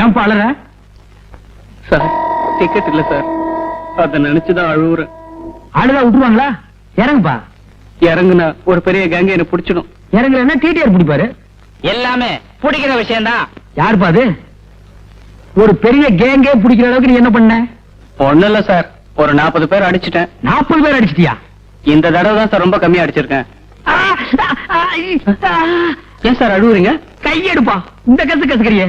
ஏன்பா அழற sir ticket இல்ல சார். அத நினைச்சுதான் அழுவுறேன். அழுதா விட்டுருவாங்களா? இறங்குப்பா. இறங்குனா ஒரு பெரிய கேங்க என்ன பிடிச்சிடும். இறங்குறேன்னா டிடிஆர் பிடிப்பாரு. எல்லாமே பிடிக்கிற விஷயம்தான். யாருப்பா அது? ஒரு பெரிய கேங்கே பிடிக்கிற அளவுக்கு நீ என்ன பண்ண? ஒண்ணு இல்ல சார். ஒரு நாற்பது பேர் அடிச்சிட்டேன். நாற்பது பேர் அடிச்சிட்டியா? இந்த தடவை தான் சார் ரொம்ப கம்மியா அடிச்சிருக்கேன். ஏன் சார் அழுவுறீங்க? கையெடுப்பா இந்த கசு கசக்கறியே.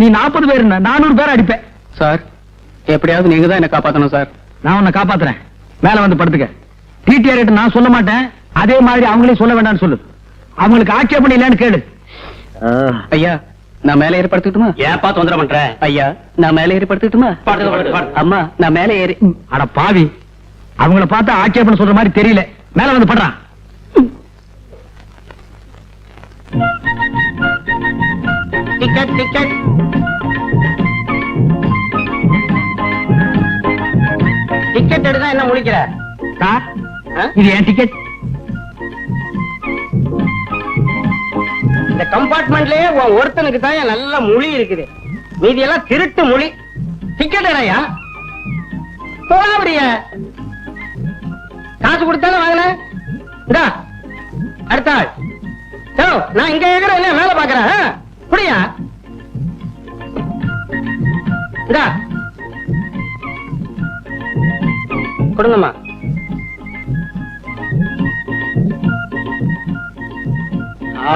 நீ நாற்பது பேர் நானூறு பேர் அடிப்பேன். சார் எப்படியாவது நீங்க தான் என்ன காப்பாத்தணும் சார். நான் உன்னை காப்பாத்துறேன். மேல வந்து படுத்துக்க. டிடிஆர் நான் சொல்ல மாட்டேன். அதே மாதிரி அவங்களையும் சொல்ல வேண்டாம்னு சொல்லு. அவங்களுக்கு ஆட்சேபணம் இல்லைன்னு கேளு. ஐயா நான் மேல ஏறி படுத்துட்டுமா ஏப்பா தொந்தரவு பண்ற? ஐயா நான் மேல ஏறி படுத்துட்டுமா. அம்மா நான் மேல ஏறி அட பாவி. அவங்கள பார்த்தா ஆட்சேபணம் சொல்ற மாதிரி தெரியல. மேல வந்து படுறான். டிக்கெட் டிக்கெட் டிக்கெட் எடுத்தா என்ன முழிக்கிற சார்? இது என் டிக்கெட் இந்த கம்பார்ட்மெண்ட்லயே உன் ஒருத்தனுக்கு தான் நல்ல மொழி இருக்குது. மீதி எல்லாம் திருட்டு மொழி. டிக்கெட் எடையா? போடாபடிய காசு கொடுத்தானே வாங்கின. இந்தா அடுத்த ஆள். நான் இங்க இருக்கிற என்ன மேல பாக்குறேன் குடியா இதா கொடுங்கம்மா.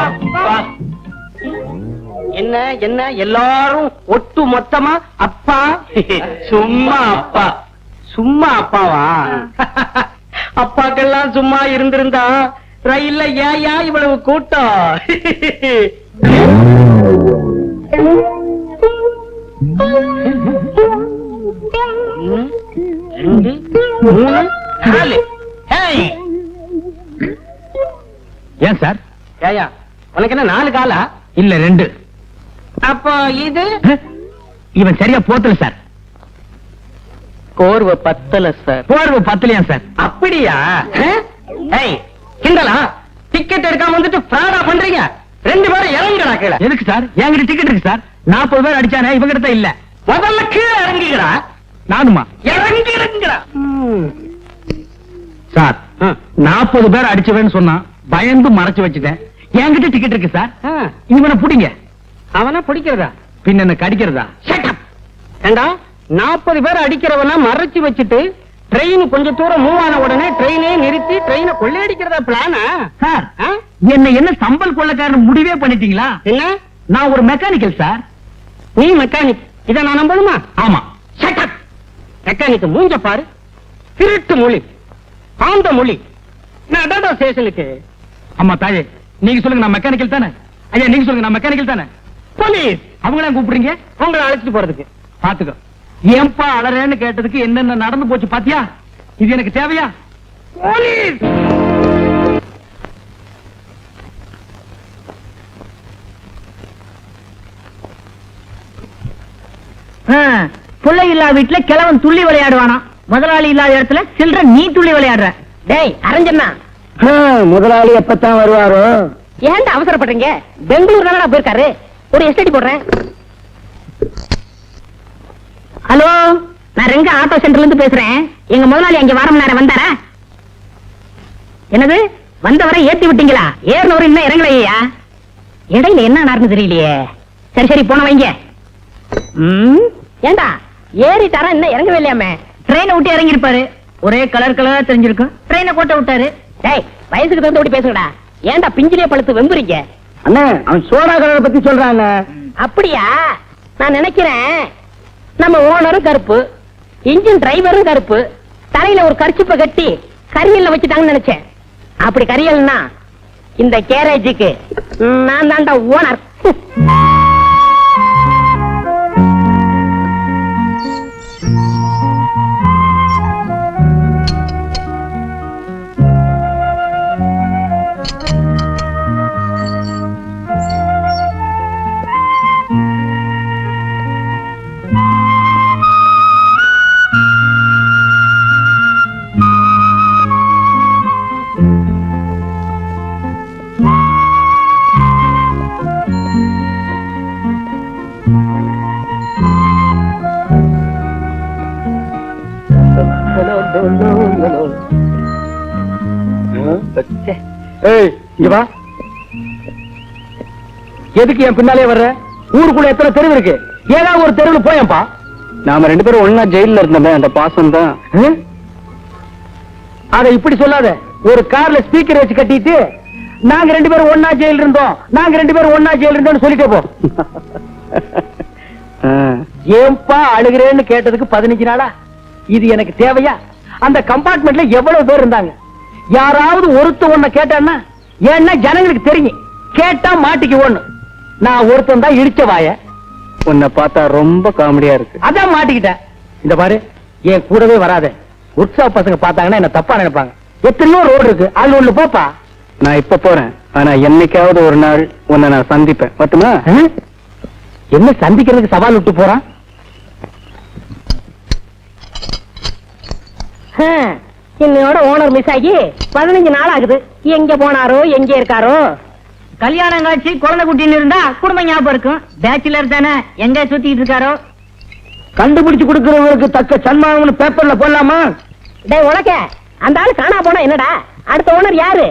அப்பா. என்ன என்ன எல்லாரும் ஒட்டு மொத்தமா அப்பா? சும்மா அப்பா. சும்மா அப்பாவா? அப்பாக்கெல்லாம் சும்மா இருந்திருந்தா ரயில்ல ஏயா இவ்வளவு கூட்டம்? ரெண்டு மூணு நாலு. ஹேய் ஏன் சார்? ஏயா உனக்கு என்ன நாலு காலா? இல்ல ரெண்டு. அப்போ இது? இவன் சரியா போத்தல சார். கோர்வை பத்தல சார். போர்வு பத்தலையா சார்? அப்படியா? கிண்டலா? டிக்கெட் எடுக்காம வந்துட்டு ஃப்ராடா பண்றீங்க? ரெண்டு பேரும் இறங்குடா கீழே. எதுக்கு சார்? என்கிட்ட டிக்கெட் இருக்கு சார். நாற்பது பேர் அடிச்சானே இவங்கிட்ட இல்ல. முதல்ல கீழே இறங்குகிறா நானுமா இறங்கி இறங்குடா சார் நாற்பது பேர் அடிச்சவன்னு சொன்னா பயந்து மறைச்சு வச்சுட்டேன். என்கிட்ட டிக்கெட் இருக்கு சார். இவனை புடிங்க. அவனா பிடிக்கிறதா? பின்ன என்ன கடிக்கிறதா? ஏண்டா நாற்பது பேர் அடிக்கிறவனா மறைச்சு வச்சுட்டு ட்ரெயின் கொஞ்சம் தூரம் மூவ் ஆன உடனே ட்ரெயினே நிறுத்தி ட்ரெயினை கொள்ளையடிக்கிறதா பிளானா சார் என்ன என்ன சம்பல் கொள்ளக்காரன் முடிவே பண்ணிட்டீங்களா? என்ன? நான் ஒரு மெக்கானிக்கல் சார் நீ மெக்கானிக் இத நான் நம்பணுமா? ஆமா. மெக்கானிக் மூஞ்ச பாரு. திருட்டு மொழி. ஆந்த மொழி. நடடா ஸ்டேஷனுக்கு அம்மா தாயே நீங்க சொல்லுங்க நான் மெக்கானிக்கல் தானே? ஐயா நீங்க சொல்லுங்க நான் மெக்கானிக்கல் தானே? போலீஸ் அவங்கள கூப்பிடுறீங்க? உங்களை அழைச்சிட்டு போறதுக்கு. பாத்துக்கோ. ஏன்பா அலறேன்னு கேட்டதுக்கு என்னென்ன நடந்து போச்சு பாத்தியா? இது எனக்கு தேவையா? போலீஸ்! பிள்ளை இல்லாத வீட்டுல கிழவன் துள்ளி விளையாடுவானா? முதலாளி இல்லாத இடத்துல சில்ற நீ துள்ளி விளையாடுற. டேய் அரஞ்சண்ணா. முதலாளி எப்பத்தான் வருவாரோ? ஏன்டா அவசரப்படுறீங்க? பெங்களூர் தானடா போயிருக்காரு. ஒரு எஸ்டடி போடுறேன். ஹலோ நான் ரெங்க ஆட்டோ சென்டர்ல இருந்து பேசுறேன். எங்க முதலாளி அங்க வாரம் நேரம் வந்தாரா? என்னது? வந்தவரை ஏத்தி விட்டீங்களா? ஏறினவரை இன்னும் இறங்கலையா? இடையில என்ன நடந்து தெரியலையே. சரி சரி போன வைங்க. ம், ஏண்டா? ஏறிட்டாரா இன்னும் இறங்கவே இல்லையாமே. ட்ரெயினை விட்டு இறங்கி இருப்பாரு ஒரே கலர் கலரா தெரிஞ்சிருக்கும். ட்ரெயினை கோட்டை விட்டாரு. டேய் வயசுக்கு தகுந்த ஓடி பேசுங்கடா ஏன்டா பிஞ்சிலே பழுத்து வெம்புறீங்க? அண்ணா அவன் சோடா கலரை பத்தி சொல்றாங்க அப்படியா? நான் நினைக்கிறேன் நம்ம ஓனரும் கருப்பு இன்ஜின் டிரைவரும் கருப்பு. தலையில ஒரு கர்ச்சிப்பை கட்டி கரியல்ல வச்சுட்டாங்கன்னு நினைச்சேன். அப்படி கரியல்னா இந்த கேரேஜுக்கு நான் தான்டா ஓனர் எதுக்கு என் பின்னாலே வர்ற? ஊருக்குள்ள எத்தனை தெருவு இருக்கு? ஏதாவது ஒரு தெருவுல போயேன்பா. நாம ரெண்டு பேரும் ஒண்ணா ஜெயில்ல இருந்தோமே அந்த பாசம் தான்? அத இப்படி சொல்லாத. ஒரு கார்ல ஸ்பீக்கர் வச்சு கட்டிட்டு நாங்க ரெண்டு பேரும் ஒன்னா ஜெயில் இருந்தோம் நாங்க ரெண்டு பேரும் ஒன்னா ஜெயில் இருந்தோம்னு சொல்லிட்டே போ. ஏன்பா அழுகிறேன்னு கேட்டதுக்கு பதினஞ்சு நாளா? இது எனக்கு தேவையா? அந்த கம்பார்ட்மெண்ட்ல எவ்வளவு பேர் இருந்தாங்க? யாராவது ஒருத்த ஒண்ண கேட்டான்னா ஏன்னா ஜனங்களுக்கு தெரியும். கேட்டா மாட்டிக்கு ஒண்ணு நான் ஒருத்தன் தான் இடிச்ச வாய. உன்னை பார்த்தா ரொம்ப காமெடியா இருக்கு. அதான் மாட்டிக்கிட்டேன் இந்த பாரு என் கூடவே வராத. உற்சாக பசங்க பார்த்தாங்கன்னா என்ன தப்பா நினைப்பாங்க. எத்தனையோ ரோடு இருக்கு. அதுல ஒண்ணு போப்பா. நான் இப்ப போறேன். ஆனா என்னைக்காவது ஒரு நாள் உன்னை நான் சந்திப்பேன். ஹம்? என்ன சந்திக்கிறதுக்கு சவால் விட்டு போறான்? ஹம், இன்னையோட ஓனர் மிஸ் ஆகி பதினஞ்சு நாள் ஆகுது. எங்க போனாரோ எங்க இருக்காரோ? கல்யாணம் காட்சி குழந்தை குட்டின்னு இருந்தா குடும்பம் ஞாபகம் இருக்கும். பேச்சுலர் தானே? எங்க சுத்திட்டு இருக்காரோ? கண்டுபிடிச்சு கொடுக்கறவங்களுக்கு தக்க சன்மானம்னு பேப்பர்ல போடலாமா? டேய் உனக்க. அந்த ஆளு காணா போனா என்னடா? அடுத்த ஓனர் யாரு?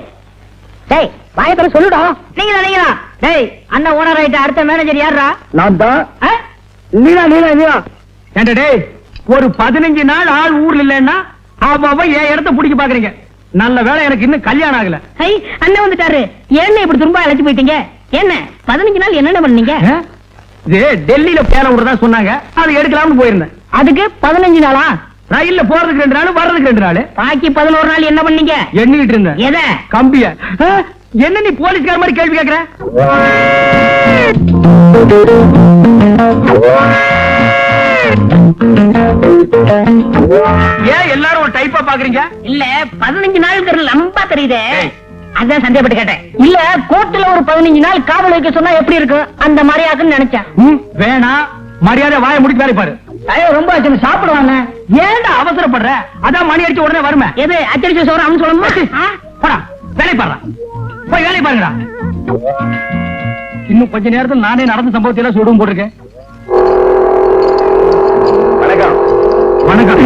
டேய் வாயத்துல சொல்லுடா. நீங்களா நீங்களா? டேய் அண்ணன் ஓனர் ஆயிட்ட அடுத்த மேனேஜர் யாரா நான் தான். நீனா நீனா நீனா ஏண்டா டேய் ஒரு பதினஞ்சு நாள் ஆள் ஊர்ல இல்லைன்னா அவ அவ என் இடத்த பிடிக்க பாக்குறீங்க? நல்ல வேலை எனக்கு இன்னும் கல்யாணம் ஆகல. ஐ அண்ணன் வந்துட்டாரு. என்ன இப்படி திரும்ப அழைச்சு போயிட்டீங்க. என்ன பதினஞ்சு நாள் என்னென்ன பண்ணீங்க? இது டெல்லியில பேர விடுறதா சொன்னாங்க. அது எடுக்கலாம்னு போயிருந்தேன். அதுக்கு பதினஞ்சு நாளா? ரயில்ல போறதுக்கு ரெண்டு நாள் வர்றதுக்கு ரெண்டு நாள். பாக்கி பதினோரு நாள் என்ன பண்ணீங்க? எண்ணிக்கிட்டு இருந்தேன். எத? கம்பிய? என்ன நீ போலீஸ்கார மாதிரி கேள்வி கேக்குற? ஏன் எல்லாரும் ஒரு டைப்பா பாக்குறீங்க? இல்ல பதினஞ்சு நாளுக்கு லம்பா தெரியுதே. அதான் சந்தேகப்பட்டு கேட்டேன். இல்ல கோர்ட்டுல ஒரு பதினஞ்சு நாள் காவல் வைக்க சொன்னா எப்படி இருக்கும்? அந்த மாதிரி ஆகுன்னு நினைச்சேன். ம், வேணாம் மரியாதை வாய முடிச்சு வேலை பாரு. ஐயோ ரொம்ப ஆச்சு சாப்பிடுவாங்க. ஏன்டா அவசரப்படுற? அதான் மணி அடிச்ச உடனே வருமே. எது அச்சடிச்ச சோறு அவன் சொல்லணுமா? போடா வேலை பாருடா போய் வேலை பாருங்கடா. இன்னும் கொஞ்ச நேரத்தில் நானே நடந்த சம்பவத்தை எல்லாம் சுடும் போட்டிருக்கேன் வணக்கம் வணக்கம்.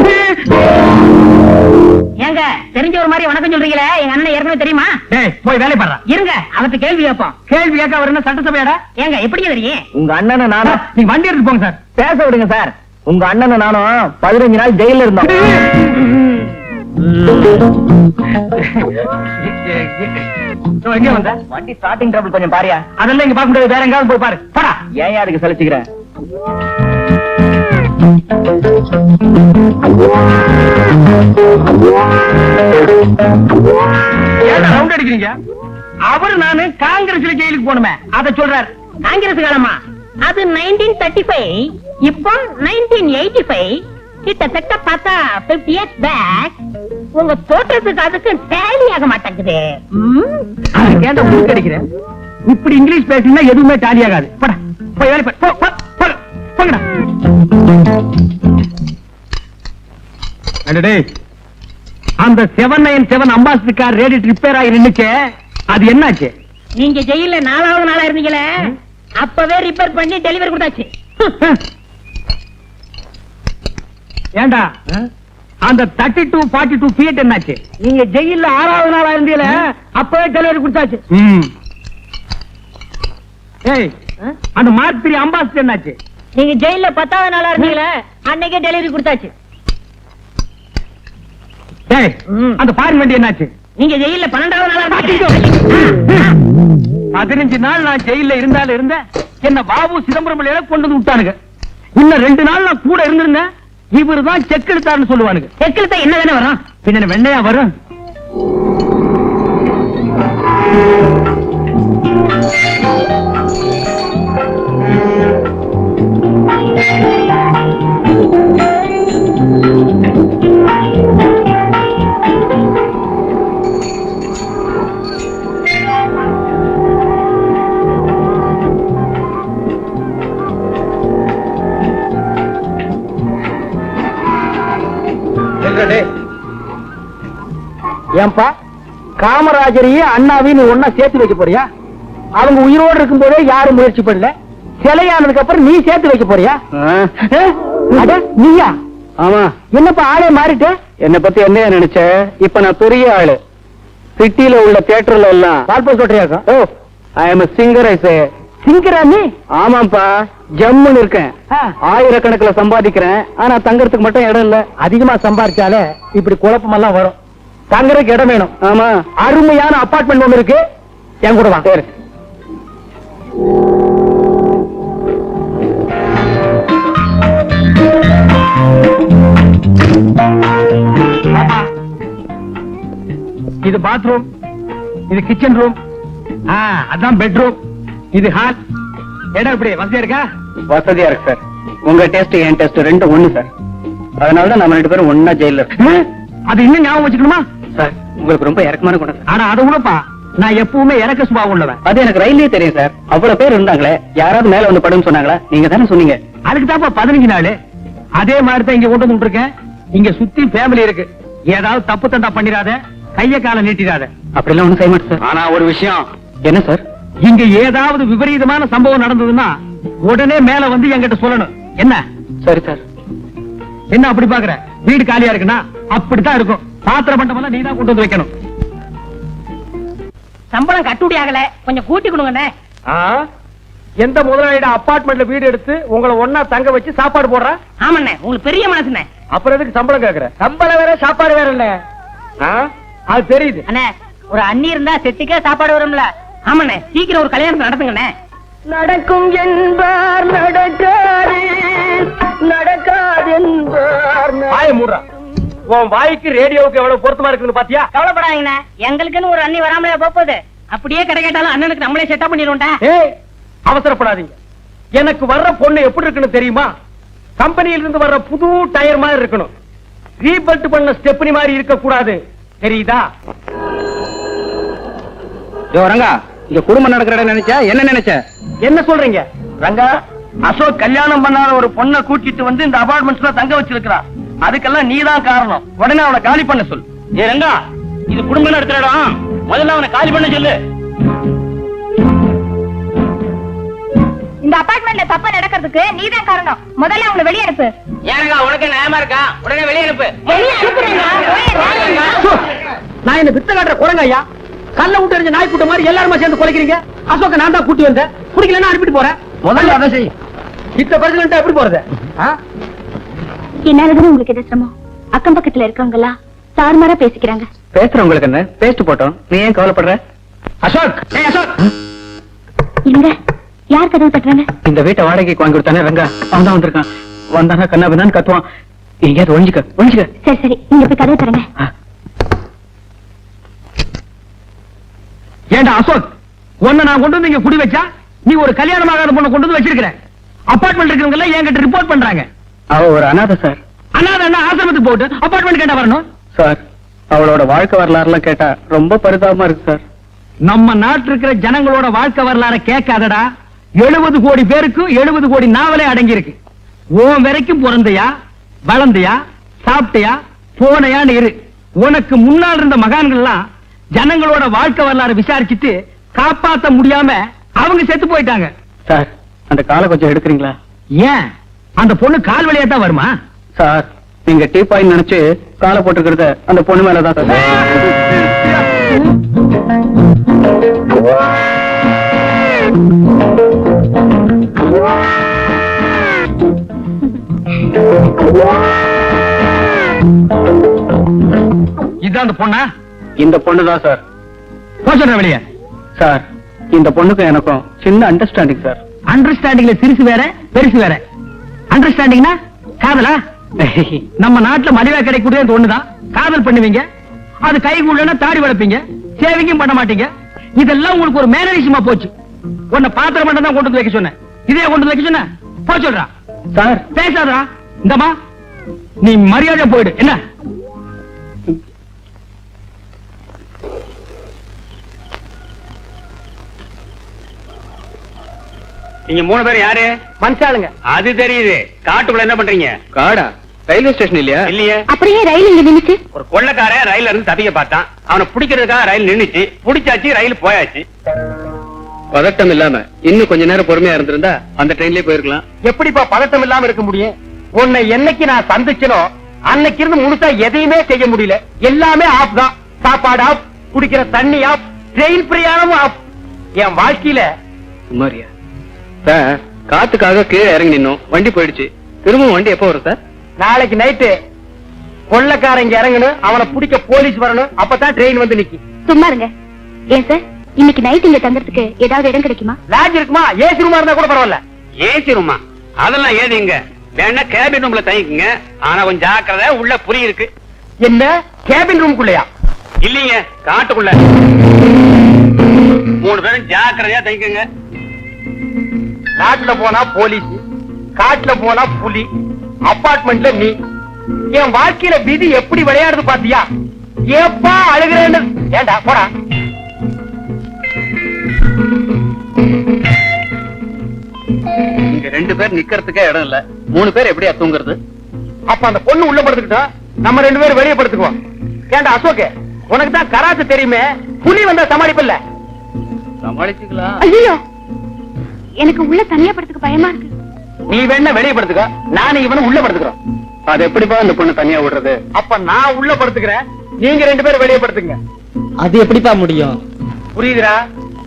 ஏங்க தெரிஞ்ச ஒரு மாதிரி வணக்கம் சொல்றீங்களே? எங்க அண்ணன் ஏற்கனவே தெரியுமா? டேய் போய் வேலை பாடுறா இருங்க அவர்கிட்ட கேள்வி கேட்போம். கேள்வி கேட்க அவர் என்ன சட்டசபையாடா? ஏங்க எப்படி தெரியும்? உங்க அண்ணனை நானும் நீங்க வண்டி எடுத்து போங்க சார். பேச விடுங்க சார். உங்க அண்ணனை நானும் பதினஞ்சு நாள் ஜெயில இருந்தோம். எங்க வந்த? வண்டி ஸ்டார்டிங் ட்ரபிள் கொஞ்சம் பாரியா. அதெல்லாம் இங்க பார்க்க முடியாது. வேற எங்காவது போய் பாரு. போடா. ஏன் அதுக்கு சலிச்சுக்கிறேன் ரவுண்ட் அடிக்கிறீங்க? அவரு நானு காங்கிரஸ்ல ஜெயிலுக்கு போனுமே அத சொல்றாரு. காங்கிரஸ் காலமா? அது நைன்டீன் தேர்ட்டி ஃபைவ் இப்போ நைன்டீன் எயிட்டி ஃபைவ் கிட்டத்தட்ட பார்த்தா பிப்டி இயர்ஸ் பேக் உங்க தோற்றத்துக்கு அதுக்கு டேலி ஆக மாட்டேங்குது. அடிக்கிறேன் இப்படி இங்கிலீஷ் பேசினா எதுவுமே டாலி ஆகாது. போய் வேலை. போ. அட டேய் அந்த seven nine seven Ambassador car radiator repair ஆகி நின்னுச்சே. அது என்னாச்சு? நீங்க ஜெயில நாலாவது நாளா இருந்தீங்களே? அப்பவே ரிப்பேர் பண்ணி டெலிவரி கொடுத்தாச்சு. ஏண்டா? அந்த thirty two forty two feet என்னாச்சு? நீங்க ஜெயில ஆறாவது நாளா இருந்தீல அப்பவே டெலிவரி கொடுத்தாச்சு. ஏய் அந்த மார்க் த்ரீ அம்பாசிடர் என்னாச்சு? நீங்க ஜெயில பத்தாவது நாளா இருந்தீங்களே? அன்னைக்கே டெலிவரி கொடுத்தாச்சு. அந்த ஃபாரின் வண்டி என்னாச்சு? நீங்க ஜெயில பன்னெண்டாவது பதினஞ்சு நாள் நான் ஜெயில இருந்தாலும் இருந்தேன் என்ன பாபு சிதம்பரம் பிள்ளையில கொண்டு வந்து விட்டானுங்க. இன்னும் ரெண்டு நாள் நான் கூட இருந்திருந்தேன். இவரு தான் செக் எடுத்தாருன்னு சொல்லுவானுங்க. செக்கில் தான் என்ன தானே வரும்? பின்ன வெண்ணையா வரும்? ஏன்பா? காமராஜரையும் அண்ணாவையும் நீ ஒன்னா சேர்த்து வைக்க போறியா? அவங்க உயிரோடு இருக்கும் போதே யாரும் முயற்சி பண்ணல. சிலையானதுக்கு அப்புறம் நீ சேர்த்து வைக்க போறியா? அட, நீயா? ஆமா. என்னப்பா ஆளே மாறிட்டு? என்ன பத்தி என்ன நினைச்ச? இப்ப நான் பெரிய ஆளு. சிட்டில உள்ள தியேட்டர்ல எல்லாம். பால் போஸ்ட் ஓட்டுறியாக்கும் ஓ ஐ சிங்கர் நீ? ஆமாப்பா ஜம்முன்னு இருக்கேன். ஆயிரக்கணக்கில் சம்பாதிக்கிறேன். ஆனா தங்கறதுக்கு மட்டும் இடம் இல்ல. அதிகமா சம்பாரிச்சாலே இப்படி குழப்பமெல்லாம் வரும். தங்குறதுக்கு இடம் வேணும். ஆமா. அருமையான அபார்ட்மெண்ட் ஒண்ணு இருக்கு. என் கூட வா. சரி. இது பாத்ரூம் இது கிச்சன் ரூம் அதான் பெட்ரூம் இது ஹால் இடம் எப்படி வசதியா இருக்கா? வசதியா இருக்கு சார் உங்க டெஸ்ட் என் டெஸ்ட் ரெண்டும் ஒண்ணு சார் அதனால தான் நம்ம ரெண்டு பேரும் ஒன்னா ஜெயில இருக்கோம். ஹம்? அது இன்னும் ஞாபகம் வச்சுக்கணுமா? உங்களுக்கு ரொம்ப இறக்கமான குணம். ஆனா அதை விடப்பா நான் எப்பவுமே இறக்க சுபாவம் உள்ளவன். அது எனக்கு ரயிலே தெரியும் சார். அவ்வளவு பேர் இருந்தாங்களே யாராவது மேல வந்து படுன்னு சொன்னாங்களா? நீங்க தானே சொன்னீங்க. அதுக்கு தான்ப்பா பதினஞ்சு நாள். அதே மாதிரி தான் இங்க கொண்டு வந்து இருக்கேன் இங்க சுத்தி ஃபேமிலி இருக்கு. ஏதாவது தப்பு தண்டா பண்ணிடாத கைய காலை நீட்டிடாத. அப்படிலாம் ஒண்ணும் செய்ய மாட்டேன் சார். ஆனா ஒரு விஷயம். என்ன சார்? இங்க ஏதாவது விபரீதமான சம்பவம் நடந்ததுன்னா உடனே மேல வந்து என்கிட்ட சொல்லணும். என்ன? சரி சார். என்ன அப்படி பாக்குற? வீடு காலியா இருக்குன்னா அப்படித்தான் இருக்கும். பாத்திர பண்டமெல்லாம் நீ தான் கொண்டு வந்து வைக்கணும். சம்பளம் கட்டுப்படி ஆகல. கொஞ்சம் கூட்டி கொடுங்கண்ணே. எந்த முதலாளியோட அபார்ட்மெண்ட்ல வீடு எடுத்து உங்களை ஒன்னா தங்க வச்சு சாப்பாடு போடுற? ஆமாண்ணே உங்களுக்கு பெரிய மனசுண்ணே. அப்புறம் எதுக்கு சம்பளம் கேக்குற? சம்பளம் வேற சாப்பாடு வேற இல்ல. அது தெரியுது. அண்ணே ஒரு அண்ணி இருந்தா செட்டிக்கே சாப்பாடு வரும்ல. ஆமாண்ணே சீக்கிரம் ஒரு கல்யாணம் நடத்துங்கண்ணே. நடக்கும் என்பார். உன் வாய்க்கு ரேடியோவுக்கு எவ்வளவு பொருத்தமா இருக்குன்னு பாத்தியா? கவலைப்படாதீங்கண்ணே. எங்களுக்குன்னு ஒரு அண்ணி வராமலே போகுது அப்படியே கடை கேட்டாலும் அண்ணனுக்கு நம்மளே செட்டப் பண்ணிடுவோம்டா. ஏய் அவசரப்படாதீங்க. எனக்கு வர்ற பொண்ணு எப்படி இருக்குன்னு தெரியுமா? கம்பெனியில இருந்து வர்ற புது டயர் மாதிரி இருக்கணும். ரீபல்ட் பண்ண ஸ்டெப்னி மாதிரி இருக்க கூடாது தெரியுதா ரங்கா இங்க குடும்பம் நடக்கிற நினைச்சா? என்ன நினைச்ச? என்ன சொல்றீங்க? ரங்கா அசோக் கல்யாணம் பண்ணாத ஒரு பொண்ணை கூட்டிட்டு வந்து இந்த அபார்ட்மெண்ட்ஸ்ல தங்க வச்சிருக்கிறான். அதுக்கெல்லாம் நீதான் காரணம். உடனே அவனை காலி பண்ண சொல் ஏ ரங்கா இது குடும்பம் நடத்துற இடம் முதல்ல அவனை காலி பண்ண சொல்லு. இந்த அபார்ட்மெண்ட்ல தப்பு நடக்கிறதுக்கு நீதான் காரணம். முதல்ல அவங்களை வெளியே அனுப்பு. ஏனங்க உனக்கு நியாயமா இருக்கா? உடனே வெளியே அனுப்பு. வெளியே அனுப்புறேங்க நான் என்ன வித்த காட்டுற குரங்க ஐயா? கல்ல விட்டு எறிஞ்ச நாய் கூட்ட மாதிரி எல்லாருமா சேர்ந்து குலைக்கிறீங்க? அசோக்க நான் தான் கூட்டி வந்தேன். குடிக்கலன்னா அனுப்பிட்டு போறேன். முதல்ல அதை செய். இத்த பிரச்சனை எப்படி போறது? என்னாலதான் உங்களுக்கு எது சிரமம்? அக்கம் பக்கத்துல இருக்கவங்க எல்லாம் தாறுமாறா பேசிக்கிறாங்க. பேசுறவங்களுக்கு என்ன? பேஸ்ட் போட்டோம். நீ ஏன் கவலைப்படுற? அசோக்! இல்லங்க யார் கதவு தட்டுறாங்க? இந்த வீட்டை வாடகைக்கு வாங்கி கொடுத்தானே ரங்கா அவன் தான் வந்திருக்கான். வந்தானா கத்துவான். எங்கேயாவது ஒழிஞ்சுக்க ஒழிஞ்சுக்க. சரி சரி. நீங்க போய் கதவு தரங்க ஆ. ஏண்டா அசோக்? உன்னை நான் கொண்டு வந்து இங்க குடி வச்சா? நீ ஒரு கல்யாணம் ஆகாத பொண்ணை கொண்டு வந்து வச்சிருக்கிற அபார்ட்மெண்ட் இருக்கிறவங்க எல்லாம் என்கிட்ட ரிப்போர்ட் பண்றாங்க. அவ ஒரு அனாதை சார் அண்ணா என்ன ஆசிரமத்துக்கு போட்டு அபார்ட்மெண்ட் கேட்டா வரணும். சார் அவளோட வாழ்க்கை வரலாறுலாம் கேட்டா ரொம்ப பரிதாபமா இருக்கு சார் நம்ம நாட்டில் இருக்கிற ஜனங்களோட வாழ்க்கை வரலாற கேட்காதடா. எழுபது கோடி பேருக்கு எழுபது கோடி நாவலே அடங்கி இருக்கு உன் வரைக்கும் பிறந்தையா? வளர்ந்தையா? சாப்பிட்டியா? போனையான்னு இரு. உனக்கு முன்னால் இருந்த மகான்கள்லாம் ஜனங்களோட வாழ்க்கை வரலாறு விசாரிச்சுட்டு காப்பாத்த முடியாம அவங்க செத்து போயிட்டாங்க. சார் அந்த காலை கொஞ்சம் எடுக்கிறீங்களா? ஏன்? அந்த பொண்ணு கால் வழியா தான் வருமா? சார் நீங்க டீ பாயிண்ட் நினைச்சு காலை போட்டுக்கிறத அந்த பொண்ணு மேலதான் சார். இதுதான் அந்த பொண்ணா? இந்த பொண்ணு தான் சார் போச்சுற வெளியே. சார் இந்த பொண்ணுக்கும் எனக்கும் சின்ன அண்டர்ஸ்டாண்டிங் சார் அண்டர்ஸ்டாண்டிங்ல சிறுசு வேற பெருசு வேற. அண்டர்ஸ்டாண்டிங்னா காதலா? நம்ம நாட்டுல மலிவா கிடைக்கக்கூடிய அந்த ஒண்ணுதான். காதல் பண்ணுவீங்க அது கை கூடனா தாடி வளர்ப்பீங்க சேவிங்கும் பண்ண மாட்டீங்க. இதெல்லாம் உங்களுக்கு ஒரு மேனரிசமா போச்சு. உன்னை பாத்திரம் மட்டும் தான் கொண்டு வந்து வைக்க சொன்னேன். இதே கொண்டு வந்து வைக்க சொன்ன போ சொல்றா. சார் பேசாதடா. இந்தமா நீ மரியாதை போயிடு. என்ன? நீங்க மூணு பேரும் யாரு? மனுஷாளுங்க. அது தெரியுது. காட்டுக்குள்ள என்ன பண்றீங்க? காடா ரயில்வே ஸ்டேஷன் இல்லையா? இல்லையே. அப்படியே ரயில் இங்க நின்னுச்சு. ஒரு கொள்ளக்காரன் ரயில்ல இருந்து தப்பிக்க பார்த்தான். அவனை பிடிக்கிறதுக்காக ரயில் நின்னுச்சு. பிடிச்சாச்சு ரயில் போயாச்சு. பதட்டம் இல்லாம இன்னும் கொஞ்ச நேரம் பொறுமையா இருந்திருந்தா அந்த ட்ரெயின்லயே போயிருக்கலாம். எப்படிப்பா பதட்டம் இல்லாம இருக்க முடியும்? உன்னை என்னைக்கு நான் சந்திச்சனோ அன்னைக்கு இருந்து முழுசா எதையுமே செய்ய முடியல. எல்லாமே ஆஃப் தான். சாப்பாடு ஆஃப் குடிக்கிற தண்ணி ஆப் ட்ரெயின் பிரயாணமும் ஆப் என் வாழ்க்கையில சுமாரியா சார் காத்துக்காக கீழே இறங்கி நின்னோம். வண்டி போயிடுச்சு. திரும்ப வண்டி எப்போ வரும் சார்? நாளைக்கு நைட்டு கொள்ளக்காரன் இங்க இறங்கணும் அவனை பிடிக்க போலீஸ் வரணும் அப்பதான் ட்ரெயின் வந்து நிக்கி சும்மா இருங்க. ஏன் சார்? இன்னைக்கு நைட் இங்க தங்கறதுக்கு ஏதாவது இடம் கிடைக்குமா? லாட்ஜ் இருக்குமா? ஏசி ரூமா இருந்தா கூட பரவாயில்ல. ஏசி ரூமா அதெல்லாம் ஏதிங்க வேணா கேபின் ரூம்ல தங்கிக்குங்க. ஆனா கொஞ்சம் ஜாக்கிரதை உள்ள புலி இருக்கு. என்ன? கேபின் ரூம்குள்ளயா இல்லீங்க காட்டுக்குள்ள. மூணு பேரும் ஜாக்கிரதையா தங்கிக்குங்க. நாட்டுல போனா போலீஸ் காட்டுல போனா புலி அபார்ட்மெண்ட்ல நீ. என் வாழ்க்கையில விதி எப்படி விளையாடுது பாத்தியா? ஏப்பா அழுகிறேன்னு. ஏண்டா போடா. இங்க ரெண்டு பேர் நிக்கிறதுக்கே இடம் இல்ல. மூணு பேர் எப்படியா தூங்குறது? அப்ப அந்த பொண்ணு உள்ள படுத்துக்கிட்டோம் நம்ம ரெண்டு பேரும் வெளியே படுத்துக்குவோம். ஏண்டா அசோக் உனக்கு தான் கராத்து தெரியுமே? புலி வந்தா சமாளிப்பில்ல? சமாளிச்சுக்கலாம். ஐயோ! எனக்கு உள்ள தனியா படுத்துக்க பயமா இருக்கு. நீ வேணா வெளியே படுத்துக்க. நானும் இவனும் உள்ள படுத்துக்கிறோம். அது எப்படிப்பா அந்த பொண்ணு தனியா விடுறது அப்ப நான் உள்ள படுத்துக்கிறேன். நீங்க ரெண்டு பேரும் வெளியே படுத்துங்க. அது எப்படிப்பா முடியும்? புரியுதுடா?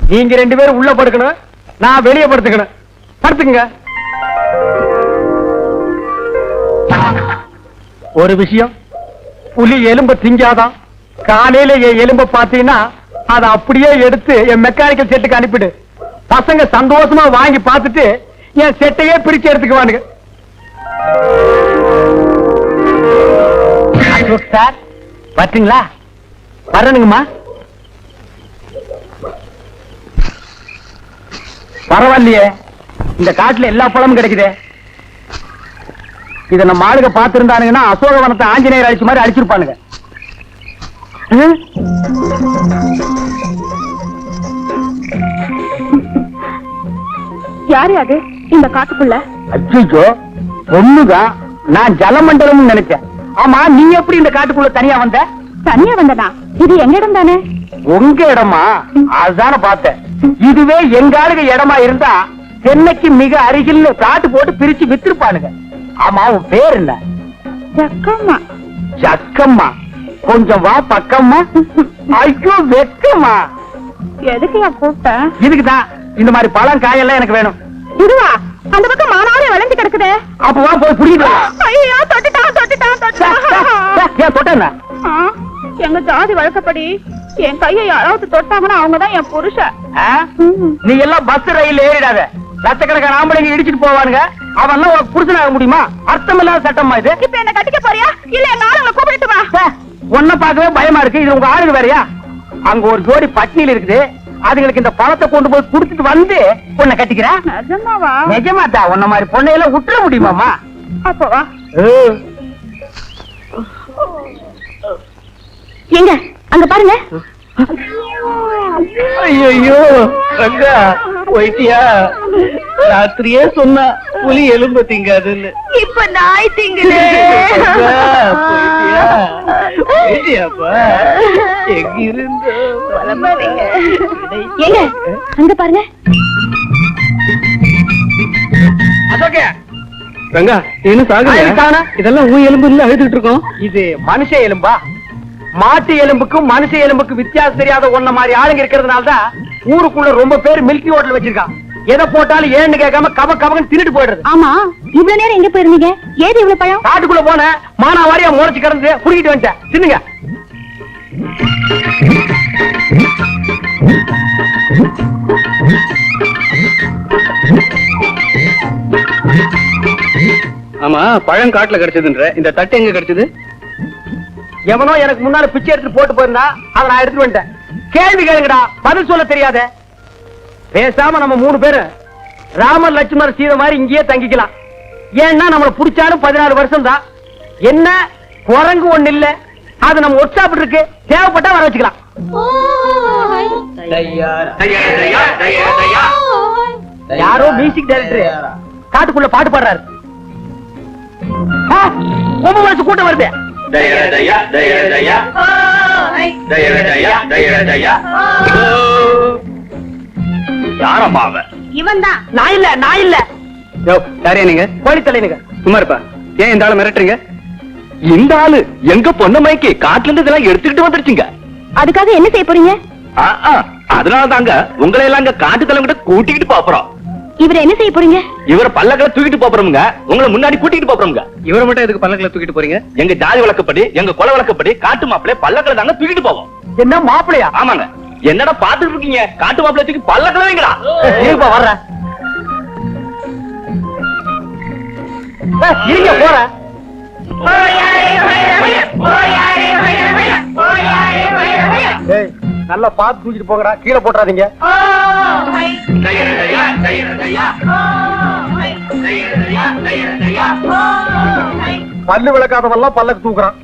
நீங்க ரெண்டு பேரும் உள்ள படுக்கணும். நான் வெளியே படுத்துக்கணும். படுத்துங்க. ஒரு விஷயம் புலி எலும்ப திங்காதான். காலையில என் எலும்ப பாத்தீங்கன்னா அதை அப்படியே எடுத்து என் மெக்கானிக்கல் செட்டுக்கு அனுப்பிடு. பசங்க சந்தோஷமா வாங்கி பார்த்துட்டு என் செட்டையே பிரிச்சு எடுத்துக்குவானுங்க. சார் பார்த்தீங்களா வரணுங்கம்மா. பரவாயில்லையே. இந்த காட்டுல எல்லா பழமும் கிடைக்குதே. இத நம்ம ஆளுக பாத்துருந்தானுங்கன்னா அசோகவனத்தை ஆஞ்சநேயர் அழிச்ச மாதிரி அழிச்சிருப்பானுங்க யாரு அது? இந்த காட்டுக்குள்ள? அச்சோ பொண்ணுதான். நான் ஜலமண்டலம் நினைச்சேன். ஆமா நீ எப்படி இந்த காட்டுக்குள்ள தனியா வந்த? தனியா வந்தனா? இது எங்க இடம் தானே? உங்க இடமா? அதுதானே பார்த்தேன். இதுவே எங்க இடமா இருந்தா சென்னைக்கு மிக அருகில் காட்டு போட்டு பிரிச்சு வித்திருப்பானுங்க. ஆமா உன் பேர் என்ன? ஜக்கம்மா. ஜக்கம்மா. கொஞ்சம் வா பக்கம்மா. ஐயோ வெக்கம்மா. எதுக்கு கூப்பிட்டேன்? இதுக்குதான். இந்த மாதிரி பழம் காயெல்லாம் எனக்கு வேணும். இதுவா? அந்த பக்கம் மானாவே வளைஞ்சு கிடக்குதே. அப்ப வா போய் பிடிக்கிட்டு வா. ஐயோ தொட்டுட்டான் தொட்டுட்டான் சே, ஏன் தொட்டேன்னா ஆ, எங்க ஜாதி வழக்கப்படி என் கையை யாராவது தொட்டாங்கன்னா அவங்கதான் என் புருஷன்? நீ எல்லாம் பஸ் ரயில் ஏறிடாத. லட்சக்கணக்கான ஆம்பளைங்க இடிச்சிட்டு போவானுங்க. அவன் உனக்கு புருஷனாக முடியுமா? அர்த்தம் இல்லாத சட்டமா இது. இப்ப என்ன கட்டிக்க போறியா? இல்ல எங்க ஆளுங்களை கூப்பிட்டு வா. உன்னை பார்க்கவே பயமா இருக்கு. இது உங்க ஆளுங்க வேறயா? அங்க ஒரு ஜோடி பட்னியில் இருக்குது. அதுங்களுக்கு இந்த பழத்தை கொண்டு போய் குடுத்துட்டு வந்து உன்னை கட்டிக்கிறேன் நிஜமாவா? நிஜமாத்தா உன்ன மாதிரி பொண்ணையெல்லாம் விட்டுற முடியுமாமா அப்போ வா. எங்க? அங்க பாருங்க. ஐயோ ரங்கா போயிட்டியா? ராத்திரியே சொன்னா புலி எலும்பு திங்காதுன்னு. இப்ப நாய் திங்குது. போயிட்டியா? போயிட்டியாப்பா? எங்க ஏங்க அங்க பாருங்க. ரங்கா? ஆயிரம் காணா. இதெல்லாம் உன் எலும்பு இல்ல அழுதுட்டு இருக்கோம். இது மனுஷ எலும்பா? மாட்டு எலும்புக்கும் மனுஷ எலும்புக்கும் வித்தியாசம் தெரியாத ஒன்ன மாதிரி ஆளுங்க இருக்கிறதுனால தான் ஊருக்குள்ள ரொம்ப பேர் மில்கி ஹோட்டல் வச்சிருக்கான் எதை போட்டாலும் ஏன்னு கேட்காம கப கபகன்னு தின்னுட்டு போயிடுறது. ஆமா இவ்வளவு நேரம் எங்க போயிருந்தீங்க? ஏது இவ்வளவு பழம்? காட்டுக்குள்ள போன மானா வாரியா முளைச்சு கிடந்து குடிக்கிட்டு வந்துட்டேன். தின்னுங்க. ஆமா பழம் காட்டுல கிடைச்சதுன்ற. இந்த தட்டு எங்க கிடைச்சது? எவனோ எனக்கு முன்னால பிச்சை எடுத்து போட்டு போயிருந்தா அதை நான் எடுத்துட்டு வந்துட்டேன். கேள்வி கேளுங்கடா பதில் சொல்ல தெரியாத. பேசாம நம்ம மூணு பேரும் ராமர் லட்சுமணர் சீதை மாதிரி இங்கேயே தங்கிக்கலாம். ஏன்னா நம்மள புடிச்சாலும் பதினாலு வருஷம் தான் என்ன? குரங்கு ஒண்ணு இல்ல அது நம்ம ஒர்க் ஷாப் இருக்கு. தேவைப்பட்டா வர வச்சுக்கலாம். யாரோ மியூசிக் டைரக்டர் காட்டுக்குள்ள பாட்டு பாடுறாரு. ரொம்ப வருஷம் கூட்டம் வருது. தையா, தையா, தையா, தையா. தையா, தையா, தையா, தையா. யாரம்மா அவன்? இவன் தான் நான் இல்ல நான் இல்ல. நீங்க? கோழித்தலைனுங்க சும்மா இருப்பா. ஏன் இந்த ஆளை மிரட்டுறீங்க? இந்த ஆளு எங்க பொண்ணு மைக்கு காட்டுல இருந்து இதெல்லாம் எடுத்துக்கிட்டு வந்துருச்சுங்க. அதுக்காக என்ன செய்ய போறீங்க? அதனால தாங்க உங்களை எல்லாம் காட்டு தலைவங்கிட்ட கூட்டிக்கிட்டு போறோம் இவர் என்ன செய்ய போறீங்க இவரை பல்லக்களை தூக்கிட்டு போறோமுங்க உங்களை முன்னாடி கூட்டிட்டு போறோமுங்க இவரை மட்டும் எதுக்கு பல்லக்கில தூக்கிட்டு போறீங்க எங்க ஜாதி வழக்கப்படி எங்க கொலை வழக்கப்படி காட்டு மாப்பிள்ளை பல்லக்களை தாங்க தூக்கிட்டு போவோம் என்ன மாப்பிளையா ஆமாங்க என்னடா பாத்துட்டு இருக்கீங்க காட்டு மாப்பிள்ளை தூக்கி பல்லக்களை வைங்களா இருப்பா வர்ற இருங்க போற நல்லா பார்த்து தூக்கிட்டு போங்கடா. கீழே போட்டுறாதீங்க. பல்லு விளக்காதவெல்லாம் பல்லக்கு தூக்குறான்.